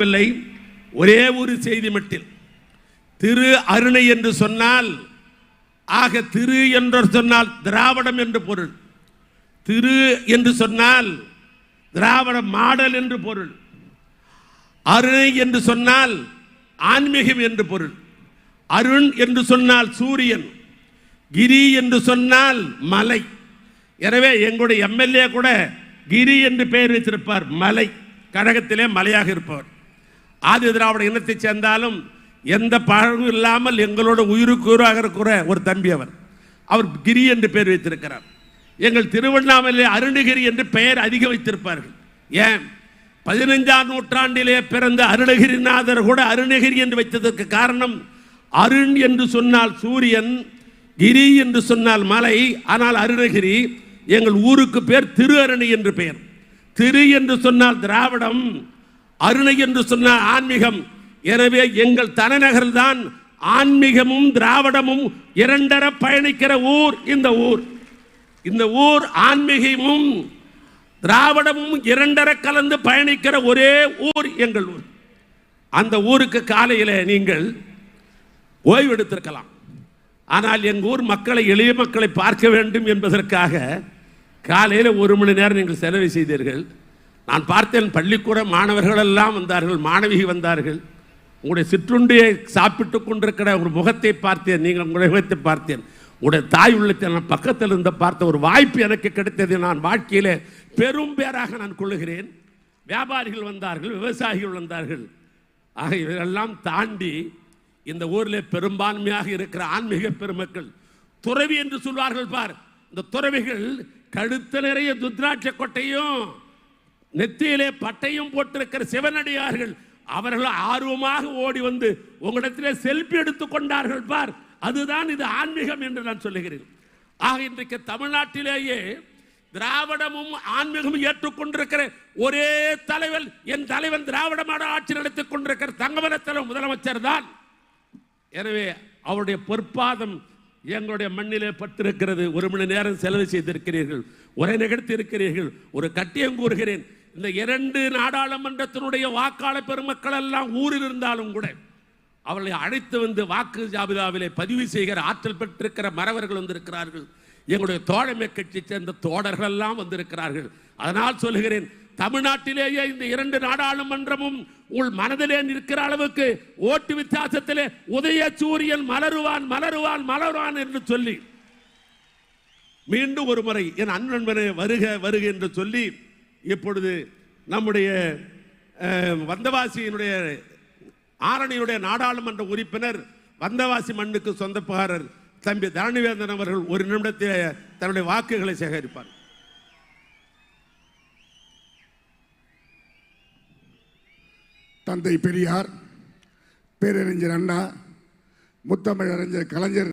இல்லை ஒரே ஒரு செய்தி மட்டில் திரு அருணை என்று சொன்னால் ஆக திரு என்று சொன்னால் திராவிடம் என்று பொருள். திரு என்று சொன்னால் திராவிட மாடல் என்று பொருள். அருணை என்று சொன்னால் ஆன்மீகம் என்று பொருள். அருண் என்று சொன்னால் சூரியன். கிரி என்று சொன்னால் மலை. எனவே எங்களுடைய எம்எல்ஏ கூட கிரி என்று பெயர் வைத்திருப்பார் மலை. கழகத்திலே மலையாக இருப்பவர். ஆதி திராவிட இனத்தை சேர்ந்தாலும் எந்த பழகும் இல்லாமல் எங்களோட உயிருக்கு உயிராக இருக்கிற ஒரு தம்பி அவர். அவர் கிரி என்று பெயர் வைத்திருக்கிறார். எங்கள் திருவண்ணாமலை அருணகிரி என்று பெயர் அதிக வைத்திருப்பார்கள். ஏன்? பதினைஞ்சாம் நூற்றாண்டிலே பிறந்த அருணகிரிநாதர் கூட அருணகிரி என்று வைத்ததற்கு காரணம் அருண் என்று சொன்னால் சூரியன் கிரி என்று சொன்னால் மலை ஆனால் அருணகிரி எங்கள் ஊருக்கு பேர் திரு அருணி என்று பெயர். திரு என்று சொன்னால் திராவிடம் அருணை என்று சொன்ன ஆன்மீகம். எனவே எங்கள் தலைநகர் தான் ஆன்மீகமும் திராவிடமும் இரண்டர பயணிக்கிற ஊர் இந்த ஊர். இந்த ஊர் ஆன்மீகமும் திராவிடமும் இரண்டர கலந்து பயணிக்கிற ஒரே ஊர் எங்கள் ஊர். அந்த ஊருக்கு காலையில் நீங்கள் ஓய்வு எடுத்திருக்கலாம். ஆனால் எங்கள் ஊர் மக்களை எளிய மக்களை பார்க்க வேண்டும் என்பதற்காக காலையில் ஒரு மணி நேரம் நீங்கள் செலவு செய்தீர்கள். நான் பார்த்தேன் பள்ளிக்கூட மாணவர்கள் எல்லாம் வந்தார்கள் மாணவி வந்தார்கள். உங்களுடைய சிற்றுண்டியை சாப்பிட்டு கொண்டிருக்கிற ஒரு முகத்தை பார்த்தேன் நீங்கள் உங்களுடைய முகத்தை பார்த்தேன். உங்களுடைய தாய் உள்ளத்தை நான் பக்கத்தில் இருந்து பார்த்த ஒரு வாய்ப்பு எனக்கு கிடைத்தது. நான் வாழ்க்கையில் பெரும் பேராக நான் கொள்ளுகிறேன். வியாபாரிகள் வந்தார்கள் விவசாயிகள் வந்தார்கள். ஆக இவரெல்லாம் தாண்டி இந்த ஊரில் பெரும்பான்மையாக இருக்கிற ஆன்மீக பெருமக்கள் துறவி என்று சொல்வார்கள் பார். இந்த துறவிகள் கழுத்த நிறைய துத்ராட்ச கொட்டையும் நெத்தியிலே பட்டையும் போட்டிருக்கிற சிவனடியார்கள் அவர்கள் ஆர்வமாக ஓடி வந்து உங்களிடத்திலே செல்ஃபி எடுத்துக் கொண்டார்கள் பார். அதுதான் இது ஆன்மீகம் என்று நான் சொல்லுகிறேன். ஆக இன்றைக்கு தமிழ்நாட்டிலேயே திராவிடமும் ஆன்மீகமும் ஏற்றுக்கொண்டிருக்கிற ஒரே தலைவர் என் தலைவன் திராவிட மாட ஆட்சி நடத்திக் கொண்டிருக்கிற தங்கமனத்தலைவர் முதலமைச்சர் தான். எனவே அவருடைய பொற்பாதம் எங்களுடைய மண்ணிலே பட்டிருக்கிறது. ஒரு மணி நேரம் செலவு செய்திருக்கிறீர்கள் உரை நிகழ்த்தி இருக்கிறீர்கள் ஒரு கட்டியம் கூறுகிறேன். இந்த இரண்டு நாடாளுமன்றத்தினுடைய வாக்காளர் பெருமக்கள் எல்லாம் ஊரில் இருந்தாலும் கூட அவர்களை அழைத்து வந்து வாக்கு ஜாபிதாவிலே பதிவு செய்கிற ஆற்றல் பெற்றிருக்கிற மறவர்கள் வந்திருக்கிறார்கள். எங்களுடைய தோழமை கட்சி சேர்ந்த தோழர்கள் எல்லாம் வந்திருக்கிறார்கள். அதனால் சொல்லுகிறேன் தமிழ்நாட்டிலேயே இந்த இரண்டு நாடாளுமன்றமும் உள் மனதிலே நிற்கிற அளவுக்கு ஓட்டு வித்தியாசத்திலே உதய சூரியன் மலருவான் மலருவான் மலருவான் என்று சொல்லி மீண்டும் ஒரு முறை என் அன்பன்பனை வருக வருக என்று சொல்லி இப்பொழுது நம்முடைய வந்தவாசியினுடைய ஆரணியுடைய நாடாளுமன்ற உறுப்பினர் வந்தவாசி மண்ணுக்கு சொந்தக்காரர் தம்பி தரணிவேந்தன் அவர்கள் ஒரு நிமிடத்தில் தன்னுடைய வாக்குகளை சேகரிப்பார். தந்தை பெரியார் பேரறிஞர் அண்ணா முத்தமிழறிஞர் கலைஞர்